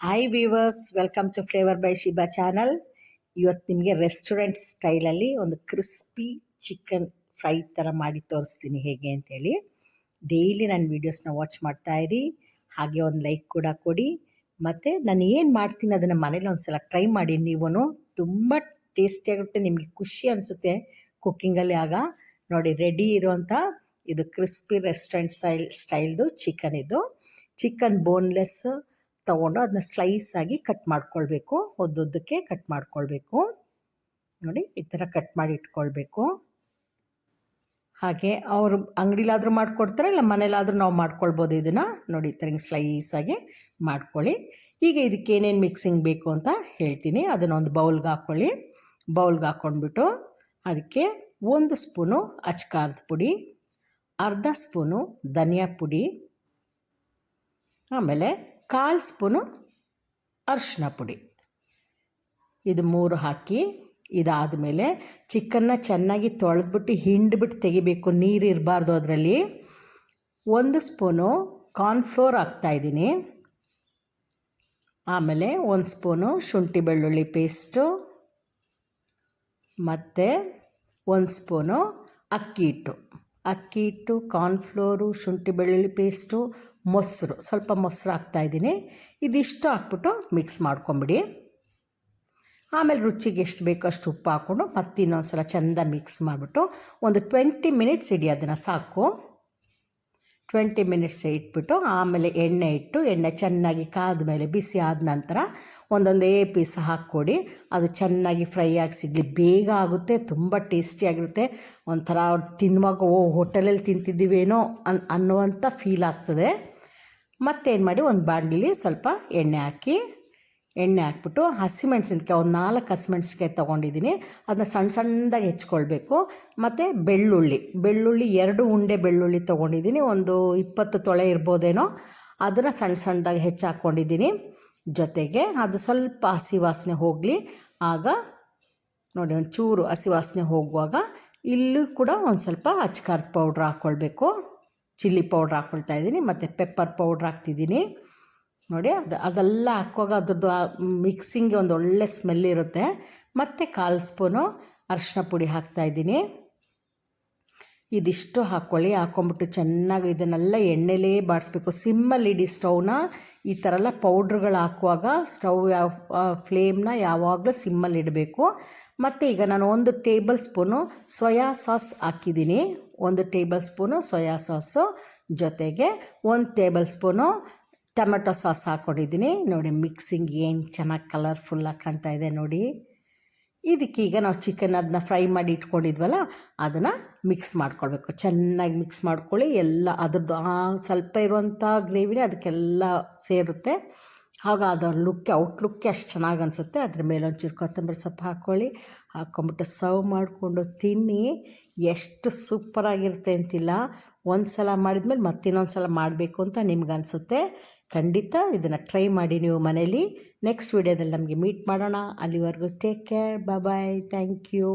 Hi viewers welcome to flavour by Shiba channel ಇವತ್ತು ನಿಮಗೆ restaurant ಸ್ಟೈಲಲ್ಲಿ ಒಂದು ಕ್ರಿಸ್ಪಿ ಚಿಕನ್ ಫ್ರೈ ಥರ ಮಾಡಿ ತೋರಿಸ್ತೀನಿ ಹೇಗೆ ಅಂತೇಳಿ. ಡೈಲಿ ನನ್ನ ವೀಡಿಯೋಸ್ನ ವಾಚ್ ಮಾಡ್ತಾಯಿರಿ ಹಾಗೆ ಒಂದು ಲೈಕ್ ಕೂಡ ಕೊಡಿ. ಮತ್ತು ನಾನು ಏನು ಮಾಡ್ತೀನಿ ಅದನ್ನು ಮನೇಲಿ ಒಂದು ಸಲ ಟ್ರೈ ಮಾಡಿ ನೀವು ತುಂಬ ಟೇಸ್ಟಿಯಾಗಿರುತ್ತೆ ನಿಮಗೆ ಖುಷಿ ಅನಿಸುತ್ತೆ ಕುಕ್ಕಿಂಗಲ್ಲಿ ಆಗ. ನೋಡಿ ರೆಡಿ ಇರುವಂಥ ಇದು ಕ್ರಿಸ್ಪಿ ರೆಸ್ಟೋರೆಂಟ್ ಸ್ಟೈಲ್ ಸ್ಟೈಲ್ದು ಚಿಕನ್ ಇದು. ಚಿಕನ್ ಬೋನ್ಲೆಸ್ ತೊಗೊಂಡು ಅದನ್ನ ಸ್ಲೈಸ್ ಆಗಿ ಕಟ್ ಮಾಡ್ಕೊಳ್ಬೇಕು. ಒದ್ದೊದ್ದಕ್ಕೆ ಕಟ್ ಮಾಡ್ಕೊಳ್ಬೇಕು. ನೋಡಿ, ಈ ಥರ ಕಟ್ ಮಾಡಿ ಇಟ್ಕೊಳ್ಬೇಕು. ಹಾಗೆ ಅವರು ಅಂಗಡಿಲಾದರೂ ಮಾಡಿಕೊಡ್ತಾರೆ, ಇಲ್ಲ ಮನೇಲಾದರೂ ನಾವು ಮಾಡ್ಕೊಳ್ಬೋದು ಇದನ್ನು. ನೋಡಿ, ಈ ಥರ ಸ್ಲೈಸಾಗಿ ಮಾಡ್ಕೊಳ್ಳಿ. ಈಗ ಇದಕ್ಕೆ ಏನೇನು ಮಿಕ್ಸಿಂಗ್ ಬೇಕು ಅಂತ ಹೇಳ್ತೀನಿ. ಅದನ್ನು ಒಂದು ಬೌಲ್ಗೆ ಹಾಕ್ಕೊಳ್ಳಿ ಬೌಲ್ಗೆ ಹಾಕ್ಕೊಂಡ್ಬಿಟ್ಟು ಅದಕ್ಕೆ ಒಂದು ಸ್ಪೂನು ಅಚ್ಕಾರದ ಪುಡಿ, ಅರ್ಧ ಸ್ಪೂನು ಧನಿಯಾ ಪುಡಿ, ಆಮೇಲೆ ಕಾಲು ಸ್ಪೂನು ಅರಿಶಿನ ಪುಡಿ. ಇದು ಮೂರು ಹಾಕಿ, ಇದಾದ ಮೇಲೆ ಚಿಕನ್ನ ಚೆನ್ನಾಗಿ ತೊಳೆದ್ಬಿಟ್ಟು ಹಿಂಡ್ಬಿಟ್ಟು ತೆಗಿಬೇಕು. ನೀರು ಇರಬಾರ್ದು ಅದರಲ್ಲಿ. ಒಂದು ಸ್ಪೂನು ಕಾರ್ನ್ಫ್ಲೋರ್ ಹಾಕ್ತಾಯಿದ್ದೀನಿ ಆಮೇಲೆ ಒಂದು ಸ್ಪೂನು ಶುಂಠಿ ಬೆಳ್ಳುಳ್ಳಿ ಪೇಸ್ಟು. ಮತ್ತು ಒಂದು ಸ್ಪೂನು ಅಕ್ಕಿ ಹಿಟ್ಟು. ಅಕ್ಕಿ ಹಿಟ್ಟು, ಕಾರ್ನ್ಫ್ಲೋರು, ಶುಂಠಿ ಬೆಳ್ಳುಳ್ಳಿ ಪೇಸ್ಟು ಮೊಸರು, ಸ್ವಲ್ಪ ಮೊಸರು ಹಾಕ್ತಾಯಿದ್ದೀನಿ ಇದಿಷ್ಟು ಹಾಕ್ಬಿಟ್ಟು ಮಿಕ್ಸ್ ಮಾಡ್ಕೊಂಬಿಡಿ. ಆಮೇಲೆ ರುಚಿಗೆ ಎಷ್ಟು ಬೇಕೋ ಅಷ್ಟು ಉಪ್ಪು ಹಾಕ್ಕೊಂಡು ಮತ್ತೆ ಇನ್ನೊಂದು ಸಲ ಚೆಂದ ಮಿಕ್ಸ್ ಮಾಡಿಬಿಟ್ಟು ಒಂದು ಟ್ವೆಂಟಿ ಮಿನಿಟ್ಸ್ ಇಡಿ ಅದನ್ನು ಸಾಕು. ಟ್ವೆಂಟಿ ಮಿನಿಟ್ಸ್ ಇಟ್ಬಿಟ್ಟು ಆಮೇಲೆ ಎಣ್ಣೆ ಇಟ್ಟು, ಎಣ್ಣೆ ಚೆನ್ನಾಗಿ ಕಾದ ಮೇಲೆ ಬಿಸಿ ಆದ ನಂತರ ಒಂದೊಂದೇ ಪೀಸ್ ಹಾಕ್ಕೊಡಿ. ಅದು ಚೆನ್ನಾಗಿ ಫ್ರೈ ಆಗಿ ಸಿಗಲಿ ಬೇಗ ಆಗುತ್ತೆ, ತುಂಬ ಟೇಸ್ಟಿಯಾಗಿರುತ್ತೆ ಒಂಥರ ತಿನ್ನುವಾಗ, ಓ, ಹೋಟೆಲಲ್ಲಿ ತಿಂತಿದ್ದೀವೇನೋ ಅನ್ ಅನ್ನುವಂಥ ಫೀಲ್ ಆಗ್ತದೆ. ಮತ್ತೇನು ಮಾಡಿ, ಒಂದು ಬಾಣಲಿಲಿ ಸ್ವಲ್ಪ ಎಣ್ಣೆ ಹಾಕಿ ಎಣ್ಣೆ ಹಾಕ್ಬಿಟ್ಟು ಹಸಿಮೆಣ್ಸಿನ್ಕಾಯಿ ಒಂದು ನಾಲ್ಕು ಹಸಿಮೆಣ್ಸಿನ್ಕಾಯಿ ತೊಗೊಂಡಿದ್ದೀನಿ. ಅದನ್ನ ಸಣ್ಣ ಸಣ್ಣದಾಗಿ ಹೆಚ್ಕೊಳ್ಬೇಕು. ಮತ್ತು ಬೆಳ್ಳುಳ್ಳಿ ಬೆಳ್ಳುಳ್ಳಿ ಎರಡು ಉಂಡೆ ಬೆಳ್ಳುಳ್ಳಿ ತೊಗೊಂಡಿದ್ದೀನಿ. ಒಂದು ಇಪ್ಪತ್ತು ತೊಳೆ ಇರ್ಬೋದೇನೋ ಅದನ್ನು ಸಣ್ಣ ಸಣ್ಣದಾಗಿ ಹೆಚ್ಚು ಹಾಕ್ಕೊಂಡಿದ್ದೀನಿ ಜೊತೆಗೆ ಅದು ಸ್ವಲ್ಪ ಹಸಿ ವಾಸನೆ ಹೋಗಲಿ. ಆಗ ನೋಡಿ, ಒಂದು ಚೂರು ಹಸಿ ವಾಸನೆ ಹೋಗುವಾಗ ಇಲ್ಲೂ ಕೂಡ ಒಂದು ಸ್ವಲ್ಪ ಅಚ್ಕಾರದ ಪೌಡ್ರ್ ಹಾಕ್ಕೊಳ್ಬೇಕು ಚಿಲ್ಲಿ ಪೌಡ್ರ್ ಹಾಕ್ಕೊಳ್ತಾ ಇದ್ದೀನಿ. ಮತ್ತು ಪೆಪ್ಪರ್ ಪೌಡ್ರ್ ಹಾಕ್ತಿದ್ದೀನಿ. ನೋಡಿ, ಅದು ಅದೆಲ್ಲ ಹಾಕುವಾಗ ಅದ್ರದ್ದು ಮಿಕ್ಸಿಂಗ್ಗೆ ಒಂದು ಒಳ್ಳೆ ಸ್ಮೆಲ್ ಇರುತ್ತೆ. ಮತ್ತು ಕಾಲು ಸ್ಪೂನು ಅರಿಶಿನ ಪುಡಿ ಹಾಕ್ತಾಯಿದ್ದೀನಿ ಇದಿಷ್ಟು ಹಾಕ್ಕೊಳ್ಳಿ ಹಾಕ್ಕೊಂಬಿಟ್ಟು ಚೆನ್ನಾಗಿ ಇದನ್ನೆಲ್ಲ ಎಣ್ಣೆಲೇ ಬಾಡಿಸ್ಬೇಕು ಸಿಮ್ಮಲ್ಲಿ ಇಡಿ ಸ್ಟವ್ನ. ಈ ಥರ ಎಲ್ಲ ಪೌಡ್ರ್ಗಳು ಹಾಕುವಾಗ ಸ್ಟವ್ ಯಾವ ಫ್ಲೇಮ್ನ ಯಾವಾಗಲೂ ಸಿಮ್ಮಲ್ಲಿ ಇಡಬೇಕು. ಮತ್ತು ಈಗ ನಾನು ಒಂದು ಟೇಬಲ್ ಸ್ಪೂನು ಸೋಯಾ ಸಾಸ್ ಹಾಕಿದ್ದೀನಿ. ಒಂದು ಟೇಬಲ್ ಸ್ಪೂನು ಸೋಯಾ ಸಾಸು ಜೊತೆಗೆ ಒಂದು ಟೇಬಲ್ ಸ್ಪೂನು ಟೊಮೆಟೊ ಸಾಸ್ ಹಾಕ್ಕೊಂಡಿದ್ದೀನಿ. ನೋಡಿ ಮಿಕ್ಸಿಂಗ್ ಏನು ಚೆನ್ನಾಗಿ ಕಲರ್ಫುಲ್ಲಾಗಿ ಕಾಣ್ತಾ ಇದೆ ನೋಡಿ. ಇದಕ್ಕೀಗ ನಾವು ಚಿಕನ್ ಅದನ್ನ ಫ್ರೈ ಮಾಡಿ ಇಟ್ಕೊಂಡಿದ್ವಲ್ಲ, ಅದನ್ನು ಮಿಕ್ಸ್ ಮಾಡ್ಕೊಳ್ಬೇಕು. ಚೆನ್ನಾಗಿ ಮಿಕ್ಸ್ ಮಾಡ್ಕೊಳ್ಳಿ. ಎಲ್ಲ ಅದ್ರದ್ದು ಸ್ವಲ್ಪ ಇರುವಂಥ ಗ್ರೇವಿನೇ ಅದಕ್ಕೆಲ್ಲ ಸೇರುತ್ತೆ. ಆಗ ಅದರ ಲುಕ್ಕೆ ಔಟ್ಲುಕ್ಕೆ ಅಷ್ಟು ಚೆನ್ನಾಗಿ ಅನಿಸುತ್ತೆ. ಅದ್ರ ಮೇಲೆ ಒಂಚೂರು ಕೊತ್ತಂಬರಿ ಸೊಪ್ಪು ಹಾಕ್ಕೊಳ್ಳಿ. ಹಾಕ್ಕೊಂಬಿಟ್ಟು ಸರ್ವ್ ಮಾಡಿಕೊಂಡು ತಿನ್ನಿ. ಎಷ್ಟು ಸೂಪರಾಗಿರುತ್ತೆ ಅಂತಿಲ್ಲ. ಒಂದು ಸಲ ಮಾಡಿದ್ಮೇಲೆ ಮತ್ತಿನ್ನೊಂದು ಸಲ ಮಾಡಬೇಕು ಅಂತ ನಿಮ್ಗೆ ಅನಿಸುತ್ತೆ. ಖಂಡಿತ ಇದನ್ನು ಟ್ರೈ ಮಾಡಿ ನೀವು ಮನೇಲಿ. ನೆಕ್ಸ್ಟ್ ವೀಡಿಯೋದಲ್ಲಿ ನಮಗೆ ಮೀಟ್ ಮಾಡೋಣ. ಅಲ್ಲಿವರೆಗೂ take care bye thank you